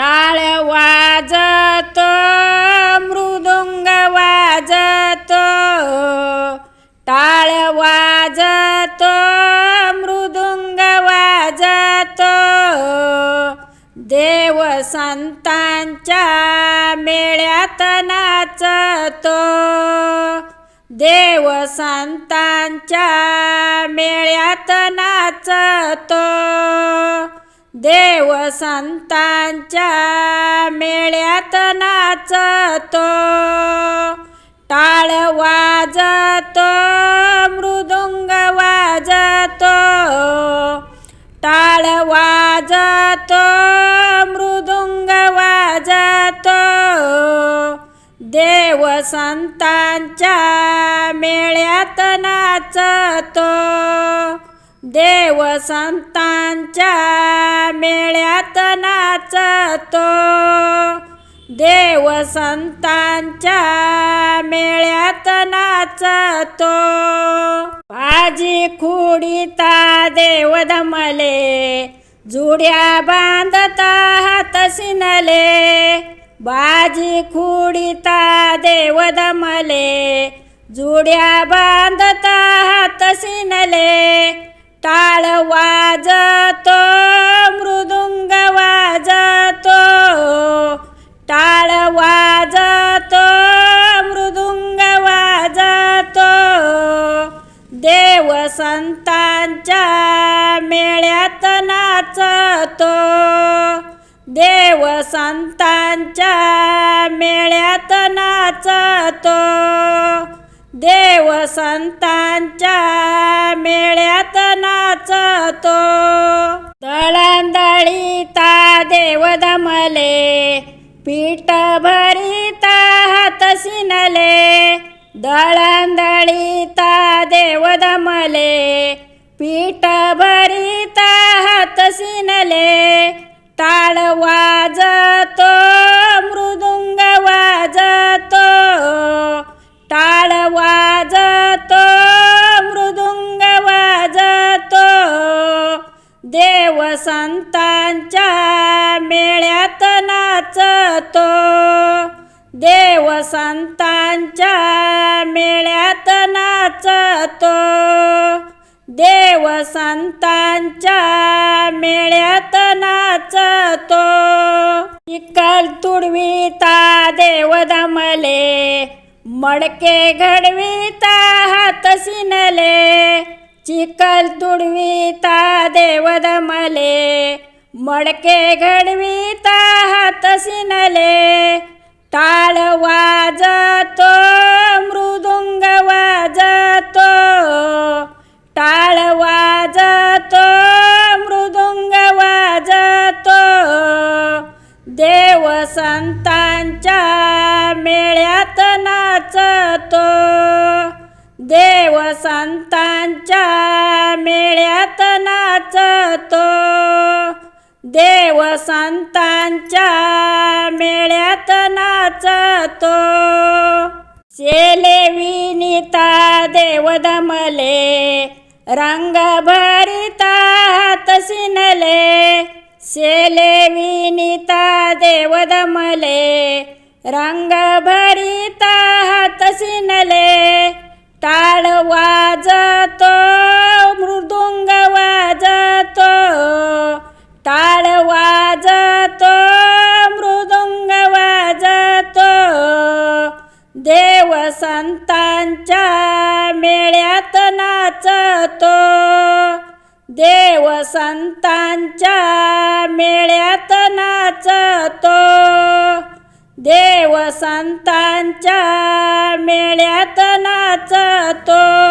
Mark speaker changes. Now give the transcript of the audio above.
Speaker 1: टाळ वाजत मृदुंग वाजत. टाळ वाजत मृदुंग वाजत. देव संतांच्या मेळ्यात नाचतो. देव संतांच्या मेळ्यात नाचतो. देव संतांच्या मेळ्यात नाचतो टाळ वाजतो मृदुंग वाजतो टाळ वाजतो मृदुंग वाजतो. देव संतांच्या मेळ्यात नाचतो देव संतांच्या मेळ्यात नाचतो. देव संतांच्या मेळ्यात नाचतो. भाजी खुडीता देव धमले जुड्या बांधता हात सिनले. बाजी खुडीता देव दमले जुड्या बांधता हात सिनले. टाळ वाजतो. वसंतांच्या मेळ्यात नाचतो. देव संतांच्या मेळ्यात नाचतो. देव संतांच्या मेळ्यात नाचतो. दळंदळीता देव दमले पीठ भरिता हात सिनले दळंदळीता दमले पीठ भरिता हात सिनले टाळ वाजतो मृदुंग वाजतो टाळ वाजतो मृदुंग वाजतो. देव संतांच्या मेळ्यात नाचतो देव संतांच्या मेळ्यात नाचतो देव संतांच्या मेळ्यात नाचतो. चिकल तुडविता देव दमले मडके घडविता हात सिनले. चिकल तुडविता देव दमले मडके घडविता हात सिनले संतांच्या मेळ्यात नाचतो. देव संतांच्या मेळ्यात नाचतो. देव संतांच्या मेळ्यात नाचतो. शेले विनिता देव दमले रंग भरिता हात शेले विनिता देव दमले रंग भरिता हातसिनले टाळ वाजतो मृदुंग वाजतो टाळ वाजतो मृदुंग वाजतो. देव संतांच्या मेळ्यात नाचतो. देव संतांच्या मेळ्यात नाचतो. देव संतांच्या मेळ्यात नाचतो.